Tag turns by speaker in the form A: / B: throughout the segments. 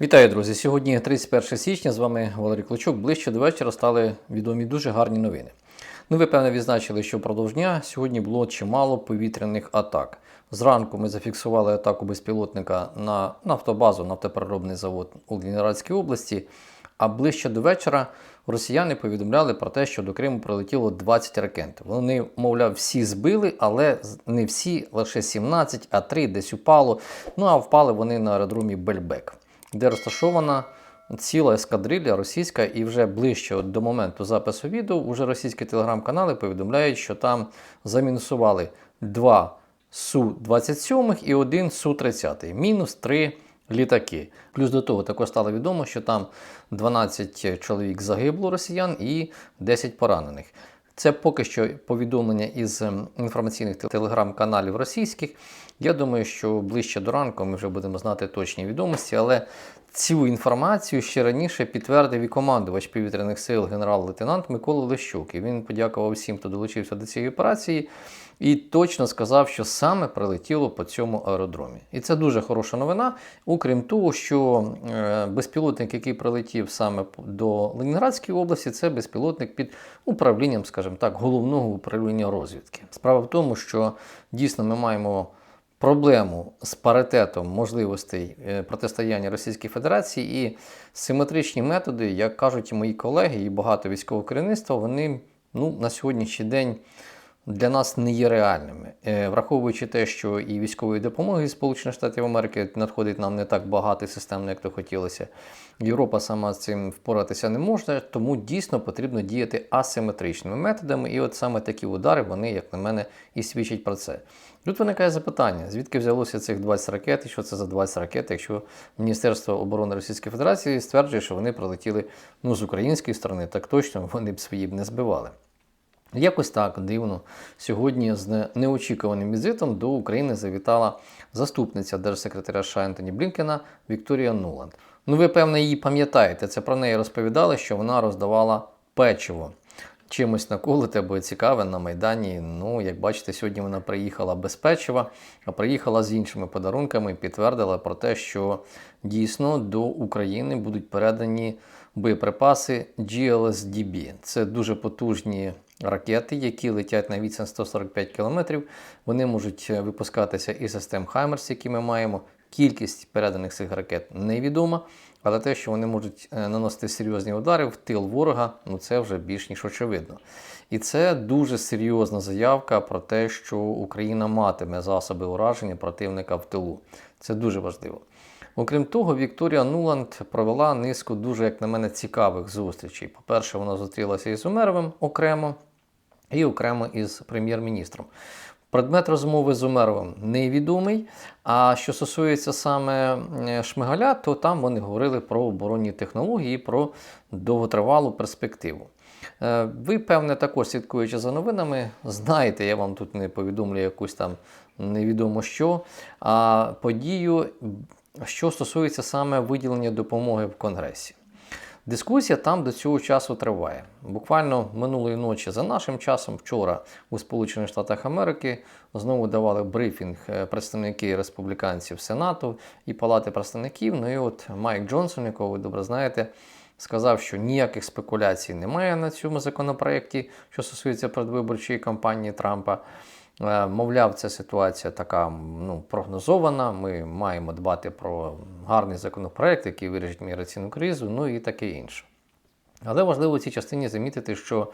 A: Вітаю, друзі! Сьогодні 31 січня. З вами Валерій Клочок. Ближче до вечора стали відомі дуже гарні новини. Ну, ви певно відзначили, що впродовж дня сьогодні було чимало повітряних атак. Зранку ми зафіксували атаку безпілотника на нафтобазу, нафтопереробний завод у Ленинградській області. А ближче до вечора росіяни повідомляли про те, що до Криму прилетіло 20 ракет. Вони, мовляв, всі збили, але не всі, лише 17, а 3 десь упало. Ну а впали вони на аеродромі Бельбек де розташована ціла ескадрилля російська, і вже ближче до моменту запису відео вже російські телеграм-канали повідомляють, що там замінусували два Су-27 і один Су-30, мінус три літаки. Плюс до того також стало відомо, що там 12 чоловік загибло росіян і 10 поранених. Це поки що повідомлення із ем, інформаційних телеграм-каналів російських. Я думаю, що ближче до ранку ми вже будемо знати точні відомості, але цю інформацію ще раніше підтвердив і командувач повітряних сил генерал-лейтенант Микола Лещук. І він подякував всім, хто долучився до цієї операції, і точно сказав, що саме прилетіло по цьому аеродромі. І це дуже хороша новина. Окрім того, що е, безпілотник, який прилетів саме до Ленінградської області, це безпілотник під управлінням, скажімо так, головного управління розвідки. Справа в тому, що дійсно ми маємо проблему з паритетом можливостей е, протистояння Російській Федерації і симетричні методи, як кажуть і мої колеги, і багато військового керівництва, вони ну, на сьогоднішній день. Для нас не є реальними, Е, враховуючи те, що і військової допомоги Сполучених Штатів Америки надходить нам не так багато системно, як то хотілося. Європа сама з цим впоратися не може, тому дійсно потрібно діяти асиметричними методами. І от саме такі удари, вони, як на мене, і свідчать про це. Тут виникає запитання, звідки взялося цих 20 ракет, і що це за 20 ракет, якщо Міністерство оборони Російської Федерації стверджує, що вони прилетіли ну, з української сторони, так точно вони б свої б не збивали. Якось так дивно. Сьогодні з неочікуваним візитом до України завітала заступниця держсекретаря США Ентоні Блінкена Вікторія Нуланд. Ну, ви, певно, її пам'ятаєте. Це про неї розповідали, що вона роздавала печиво. Чимось наколите, бо цікаве на Майдані. Ну, як бачите, сьогодні вона приїхала без печива, а приїхала з іншими подарунками і підтвердила про те, що дійсно до України будуть передані боєприпаси GLSDB. Це дуже потужні ракети, які летять на відстань 145 км. Вони можуть випускатися із систем Хаймерс, які ми маємо. Кількість переданих цих ракет невідома, але те, що вони можуть е, наносити серйозні удари в тил ворога, ну це вже більш ніж очевидно. І це дуже серйозна заявка про те, що Україна матиме засоби ураження противника в тилу. Це дуже важливо. Окрім того, Вікторія Нуланд провела низку дуже, як на мене, цікавих зустрічей. По-перше, вона зустрілася із Умеровим окремо і окремо із прем'єр-міністром. Предмет розмови з Умеровим невідомий. А що стосується саме Шмигаля, то там вони говорили про оборонні технології, про довготривалу перспективу. Е, Ви, певне, також слідкуючи за новинами, знаєте, я вам тут не повідомлю якусь там невідомо що, а подію, що стосується саме виділення допомоги в Конгресі. Дискусія там до цього часу триває. Буквально минулої ночі за нашим часом, вчора у Сполучених Штатах Америки знову давали брифінг е, представники республіканців Сенату і Палати представників. Ну і от Майк Джонсон, якого ви добре знаєте, сказав, що ніяких спекуляцій немає на цьому законопроєкті, що стосується передвиборчої кампанії Трампа. Е, Мовляв, ця ситуація така ну, прогнозована. Ми маємо дбати про гарний законопроект, який вирішить міграційну кризу, ну і таке інше. Але важливо в цій частині замітити, що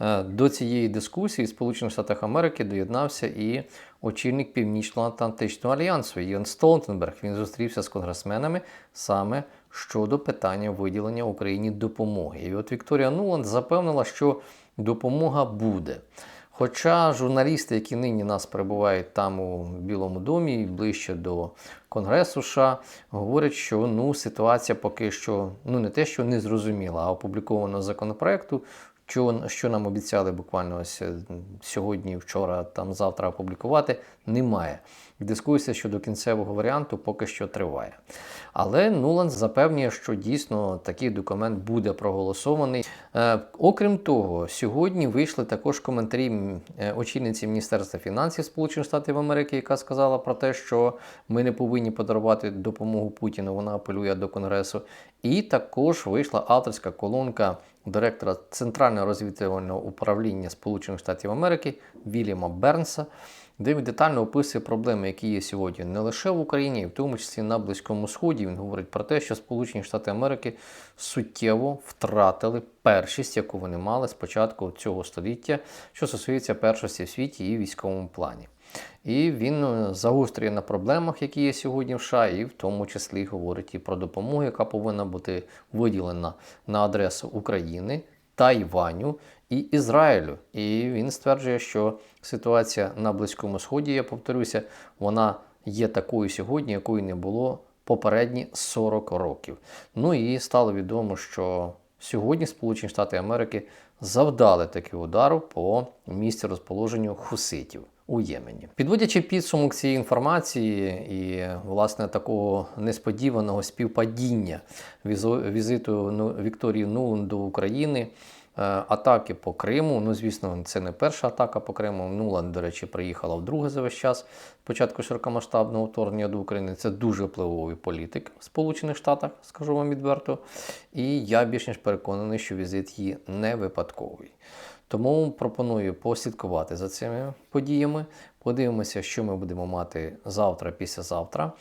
A: е, до цієї дискусії Сполучених Штатах Америки доєднався і очільник Північно-Атлантичного альянсу Єн Столтенберг. Він зустрівся з конгресменами саме щодо питання виділення Україні допомоги. І от Вікторія Нуланд запевнила, що допомога буде. Хоча журналісти, які нині нас перебувають там у Білому домі, ближче до Конгресу США, говорять, що ну ситуація поки що ну не те, що не зрозуміла, а опубліковано законопроекту, що, що нам обіцяли буквально ось е, сьогодні, вчора, там завтра опублікувати, немає. Дискусія щодо кінцевого варіанту поки що триває. Але Нуланд запевнює, що дійсно такий документ буде проголосований. Е, Окрім того, сьогодні вийшли також коментарі е, очільниці Міністерства фінансів Сполучених Штатів Америки, яка сказала про те, що ми не повинні подарувати допомогу Путіну. Вона апелює до Конгресу. І також вийшла авторська колонка директора Центрального розвідувального управління Сполучених Штатів Америки Вільяма Бернса, де він детально описує проблеми, які є сьогодні не лише в Україні, в тому числі на Близькому Сході. Він говорить про те, що Сполучені Штати Америки суттєво втратили першість, яку вони мали з початку цього століття, що стосується першості в світі і військовому плані. І він е, загострює на проблемах, які є сьогодні в США, і в тому числі говорить і про допомогу, яка повинна бути виділена на адресу України, Тайваню і Ізраїлю. І він стверджує, що ситуація на Близькому Сході, я повторюся, вона є такою сьогодні, якої не було попередні 40 років. Ну і стало відомо, що сьогодні Сполучені Штати Америки завдали такий удару по місці розположенню хуситів. У Ємені, підводячи підсумок цієї інформації і власне такого несподіваного співпадіння візиту ну, Вікторії Нуланд до України, атаки по Криму. Ну, звісно, це не перша атака по Криму. Нуланд, до речі, приїхала вдруге за весь час початку широкомасштабного вторгнення до України. Це дуже впливовий політик в Сполучених Штатах, скажу вам відверто. І я більш ніж переконаний, що візит її не випадковий. Тому пропоную послідкувати за цими подіями. Подивимося, що ми будемо мати завтра, післязавтра,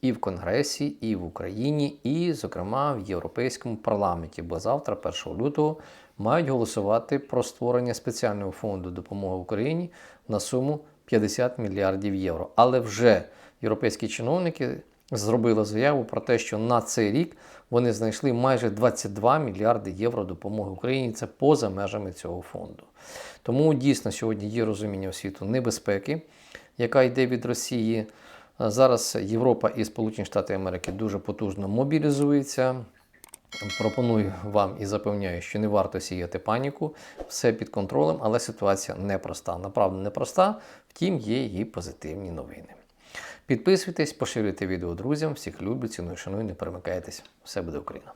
A: і в Конгресі, і в Україні, і, зокрема, в Європейському парламенті. Бо завтра, 1 лютого, мають голосувати про створення спеціального фонду допомоги Україні на суму 50 мільярдів євро. Але вже європейські чиновники зробили заяву про те, що на цей рік вони знайшли майже 22 мільярди євро допомоги Україні. Це поза межами цього фонду. Тому дійсно сьогодні є розуміння у світу небезпеки, яка йде від Росії. Зараз Європа і Сполучені Штати Америки дуже потужно мобілізуються. Пропоную вам і запевняю, що не варто сіяти паніку, все під контролем, але ситуація непроста. Направду непроста, втім, є її позитивні новини. Підписуйтесь, поширюйте відео друзям, всіх люблю, ціную, шаную, не перемикайтесь. Все буде Україна!